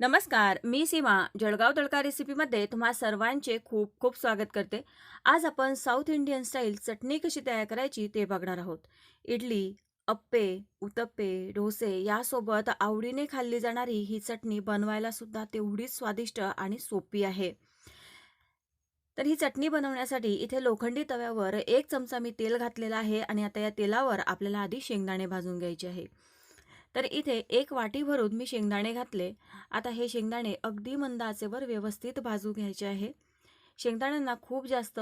नमस्कार मी सीमा. जळगाव तडका रेसिपीमध्ये तुम्हा सर्वांचे खूप खूप स्वागत करते. आज आपण साऊथ इंडियन स्टाईल चटणी कशी तयार करायची ते बघणार आहोत. इडली अप्पे उतप्पे डोसे यासोबत आवडीने खाल्ली जाणारी ही चटणी बनवायला सुद्धा तेवढीच स्वादिष्ट आणि सोपी आहे. तर ही चटणी बनवण्यासाठी इथे लोखंडी तव्यावर एक चमचा मी तेल घातलेला आहे आणि आता या तेलावर आपल्याला आधी शेंगदाणे भाजून घ्यायचे आहे. तर इथे एक वाटी भरून मी शेंगदाणे घातले. आता हे शेंगदाणे अगदी मंद आचेवर व्यवस्थित भाजू घ्यायचे आहे. शेंगदाण्यांना खूप जास्त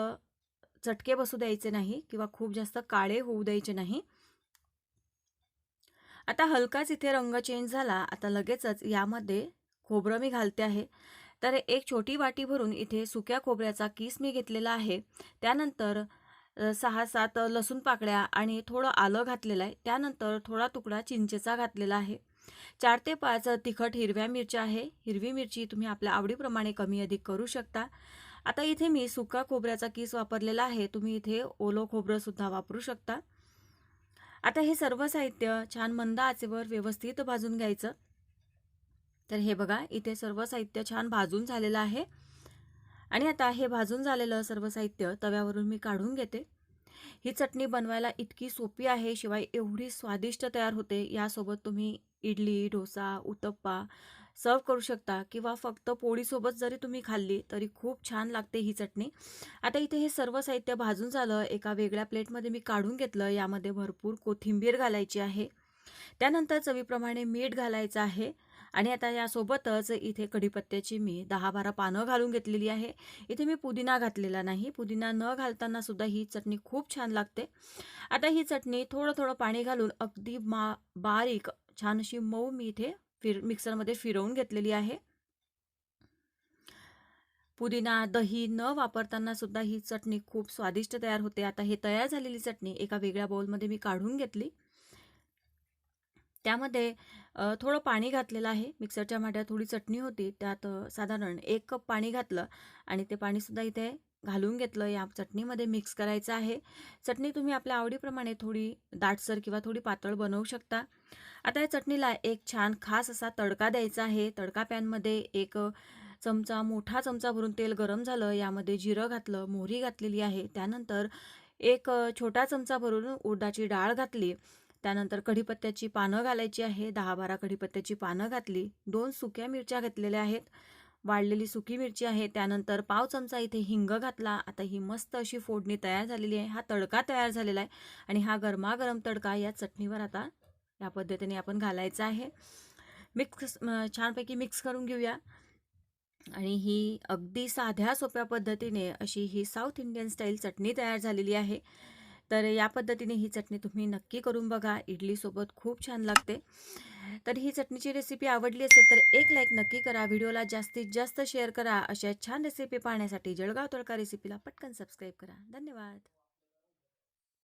चटके बसू द्यायचे नाही किंवा खूप जास्त काळे होऊ द्यायचे नाही. आता हलकाच इथे रंग चेंज झाला. आता लगेचच यामध्ये खोबरं मी घालते आहे. तर एक छोटी वाटी भरून इथे सुक्या खोबऱ्याचा किस मी घेतलेला आहे. त्यानंतर सहा सात लसूण पाकळ्या आणि थोडं आलं घातलेलं आहे. त्यानंतर थोडा तुकडा चिंचेचा घातलेला आहे. चार ते पाच तिखट हिरव्या मिरच्या आहे. हिरवी मिरची तुम्ही आपल्या आवडीप्रमाणे कमी अधिक करू शकता. आता इथे मी सुका खोबऱ्याचा किस वापरलेला आहे. तुम्ही इथे ओलं खोबरंसुद्धा वापरू शकता. आता हे सर्व साहित्य छान मंद आचेवर व्यवस्थित भाजून घ्यायचं. तर हे बघा इथे सर्व साहित्य छान भाजून झालेलं आहे. आणि आता हे भाजून झालेलं सर्व साहित्य तव्यावरून मी काढून घेते. ही चटणी बनवायला इतकी सोपी आहे शिवाय एवढी स्वादिष्ट तयार होते. यासोबत तुम्ही इडली डोसा उत्तप्पा सर्व करू शकता किंवा फक्त पोळीसोबत जरी तुम्ही खाल्ली तरी खूप छान लागते ही चटणी. आता इथे हे सर्व साहित्य भाजून झालं एका वेगळ्या प्लेटमध्ये मी काढून घेतलं. यामध्ये भरपूर कोथिंबीर घालायची आहे. त्यानंतर चवीप्रमाणे मीठ घालायचं आहे. आणि आता यासोबतच इथे कढीपत्त्याची मी दहा बारा पानं घालून घेतलेली आहे. इथे मी पुदिना घातलेला नाही. पुदिना न घालताना सुद्धा ही चटणी खूप छान लागते. आता ही चटणी थोडं थोडं पाणी घालून अगदी मा बारीक छान अशी मऊ मी इथे फिर मिक्सरमध्ये फिरवून घेतलेली आहे. पुदिना दही न वापरताना सुद्धा ही चटणी खूप स्वादिष्ट तयार होते. आता हे तयार झालेली चटणी एका वेगळ्या बाउलमध्ये मी काढून घेतली. त्यामध्ये थोडं पाणी घातलेलं आहे. मिक्सरच्या माट्यात थोडी चटणी होती. त्यात साधारण एक कप पाणी घातलं आणि ते पाणीसुद्धा इथे घालून घेतलं. या चटणीमध्ये मिक्स करायचं आहे. चटणी तुम्ही आपल्या आवडीप्रमाणे थोडी दाटसर किंवा थोडी पातळ बनवू शकता. आता या चटणीला एक छान खास असा तडका द्यायचा आहे. तडका पॅनमध्ये एक चमचा मोठा चमचा भरून तेल गरम झालं. यामध्ये जिरं घातलं मोहरी घातलेली आहे. त्यानंतर एक छोटा चमचा भरून उडदाची डाळ घातली. त्यानंतर कढीपत्त्याची पानं घालायची आहे. दहा बारा कढीपत्त्याची पानं घातली. दोन सुक्या मिरच्या घेतलेल्या आहेत. वाळलेली सुकी मिरची आहे. त्यानंतर पाव चमचा इथे हिंग घातला. आता ही मस्त अशी फोडणी तयार झालेली आहे. हा तडका तयार झालेला आहे. आणि हा गरमागरम तडका या चटणीवर आता या पद्धतीने आपण घालायचा आहे. मिक्स छानपैकी मिक्स करून घेऊया. आणि ही अगदी साध्या सोप्या पद्धतीने अशी ही साऊथ इंडियन स्टाईल चटणी तयार झालेली आहे. तर या पद्धतीने ही चटणी तुम्ही नक्की करून बघा. इडलीसोबत खूप छान लागते. तर ही चटणीची रेसिपी आवडली असेल तर एक लाईक नक्की करा. व्हिडिओला जास्तीत जास्त शेअर करा. अशा छान रेसिपी पाहण्यासाठी जळगाव तडका रेसिपीला पटकन सबस्क्राईब करा. धन्यवाद.